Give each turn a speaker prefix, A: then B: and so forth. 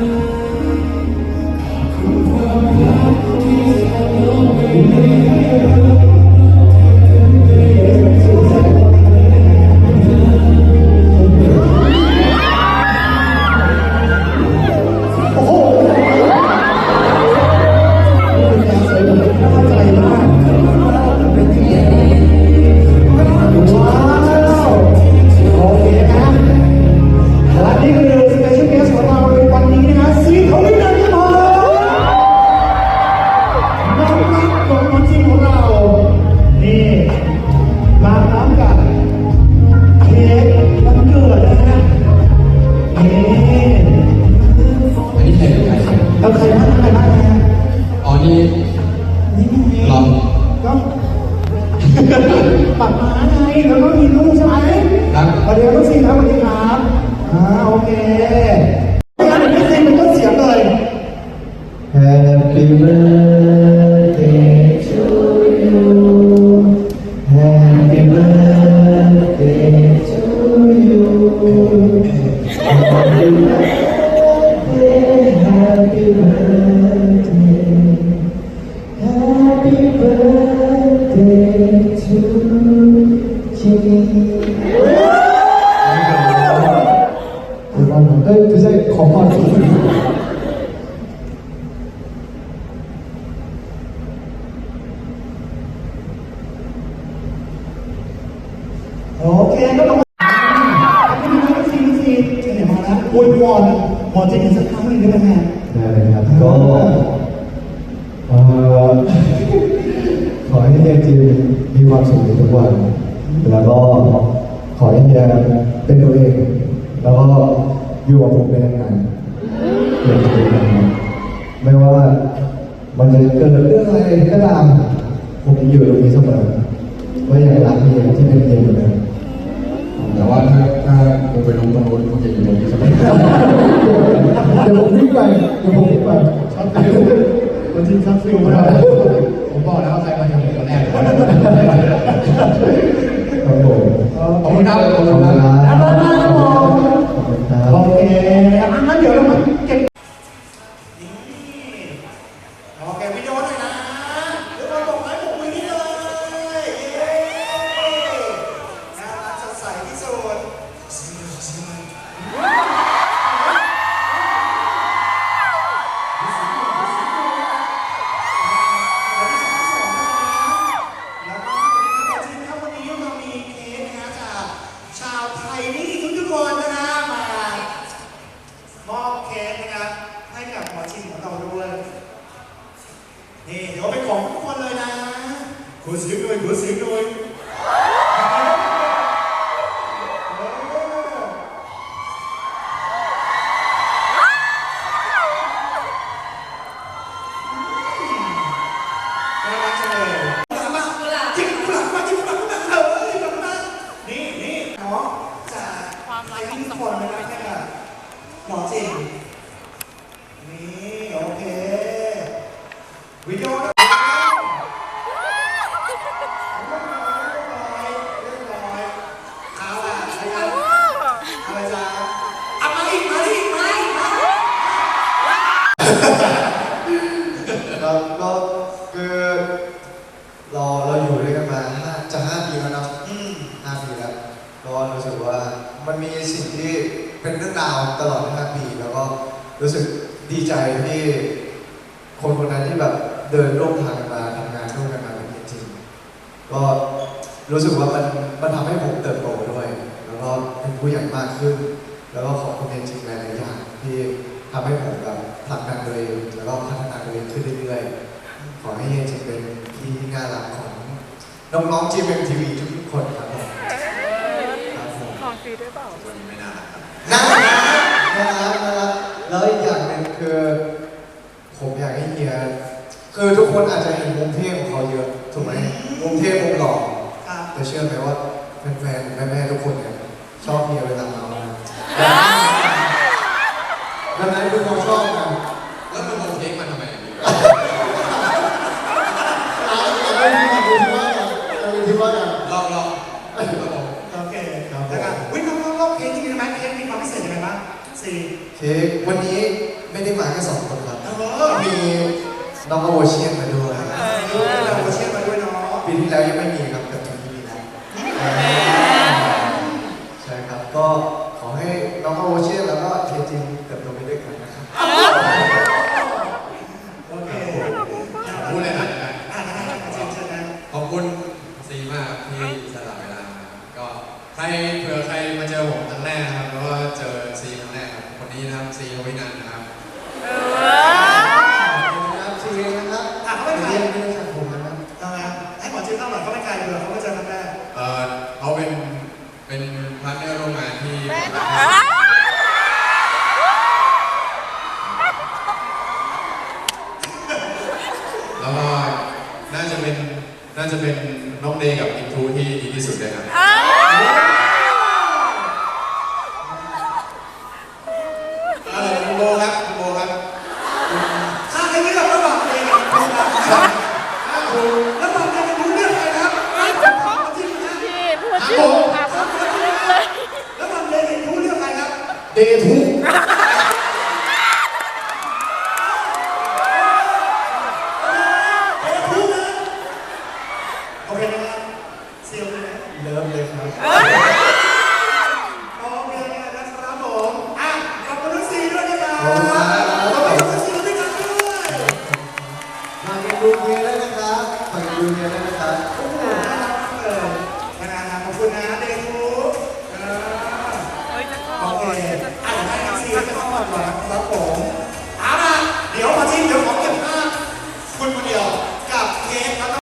A: you. ดีครับทุกซีนครับสวัสดีครับอ่าโอเคงานเป็นซีนเป็นต้นเสียงเลย
B: Happy birthday to you. Happy birthday. To you Happy birthday Happy birthday Happy birthday to you.
A: โอเคก็ต้องมาพี่ซีพี่ซีพี่ซีไหนมาแล้วอวยพรหมอจะอีกสักครั้งหนึ่งได้ไหมแม่
B: ได้เลยครับก็เอ่อขอให้เฮียจีมีความสุขในทุกวัน แล้วก็ขอให้เฮียเป็นตัวเอง แล้วก็อยู่กับผมเป็นนานๆเป็นตัวเองไม่ว่ามันจะเกิดเรื่องอะไรก็ตามผมอยู่ตรงนี้เสมอว่าอยากรักเฮียที่เป็นเฮียเหมือนเดิม
C: แต่ว่าถ้าถ้าผมไปลงตรงนู้นคงจะอยู่ตรงนี้สบาย
B: เดี๋ยวผมวิ่งไปเดี๋ยวผมวิ่งไป
C: ชอบฟิลคนจริงชอบฟิลมากผมบอกแล้วว่าใครมาทำ นี่
A: เดี๋ยวเป็นของทุกคนเลยนะขอเสียงหน่อยขอเสียงหน่อย ครับก็คือเราเรา
B: อยู่ด้วยกันมาห้าจะห้าปีแล้วเนาะ
A: อืม
B: ห้าปีแล้วก็รู้สึกว่ามันมีสิ่งที่เป็นเรื่องราวตลอดห้าปี แล้วก็รู้สึกดีใจที่คนคนนั้นที่แบบเดินร่วมทางกันมาทำงานร่วมกันมาเป็นจริงๆก็รู้สึกว่ามันมันทำให้ผมเติบโตด้วย แล้วก็เป็นผู้ใหญ่มากขึ้น แล้วก็ขอบคุณจริงๆหลายๆอย่างที่ ทำให้ผมแบบผลักดันตัวเองแล้วก็พัฒนาตัวเองขึ้นเรื่อยๆ ขอให้เฮียจิเป็นที่น่ารักของน้องๆ GMMTV ทุกๆคนครับผมครับผม
D: ของฟรีด้วยเปล่า
C: ไม่น่าครับ
B: น่ารักน่ารักน่ารักแล้วอีกอย่างหนึ่งคือ ผมอยากให้เฮียคือทุกคนอาจจะเห็นมุมเทพของเขาเยอะถูกไหมมุมเทพมุมหล่อ
A: ครับ
B: แต่เชื่อไหมว่าแฟนๆแม่ๆทุกคนเนี่ยชอบเฮียเวลาเมานะดังนั้นทุกคนชอบกัน
C: แล้วมันโมเค้กมันทำไมอย่างนี้
B: เอาเอาไปที่ว่ากันเอาไปที่ว่ากัน
C: ลองลองครับผม
A: โอเคนะครับวิ่งรอบๆเค้กจริงๆไหมเค้กมีความพิเศษยังไงบ้าง สี่
B: เค้กวันนี้ไม่ได้มาแค่สองคนครับ
A: เออ
B: มีน้องอโวเชียนมาด้วย
A: เราเชียร์มาด้วยเนาะ
B: ปีที่แล้วยังไม่มีครับแต่ปีนี้มีแล้วใช่ครับก็ขอให้น้องอโวเชียนแล้วก็เทจินเติบโตไปด้วยกันนะครับ
A: โอเค
C: พูดเลยนะ
A: อ่าได้เชิญเชิญนะ
C: ขอบคุณซีมากที่สละเวลามาก็ใคร เผื่อใครมาเจอผมครั้งแรกนะครับ แล้วก็เจอซีครั้งแรกครับคนนี้นะครับซีทวินันท์นะครับ
B: ครับซีเองนะครับ
A: อะเขาเป็นใคร
B: เรียนไม่ได้จากผมนะครับ
A: เอาละให้หมอจิ้มเล่าหน่อยเขาเป็นใครเผื่อเขาไม่เจอครั้งแรก
C: เอ่อเขาเป็นเป็นพาร์ทเนอร์ร่วมงานที่แล้วก็น่าจะเป็นน่าจะเป็นน้องเดย์กับอินทูที่ดีที่สุดเลยครับ
A: เด
B: ทุก
A: เอ๊ะพูดนะโอเคนะครับเซียวเลยนะ
B: เริ่มเลยครับ
A: โอเคนะครับผมอะขอบคุณทุกซีด้วยนะครับ
B: ขอบคุณครับ
A: ขอบคุณทุกซีด้วยกันด้วย
B: มาเก็บดูเมียได้นะครับมาเก็บดูเมียได้นะครับ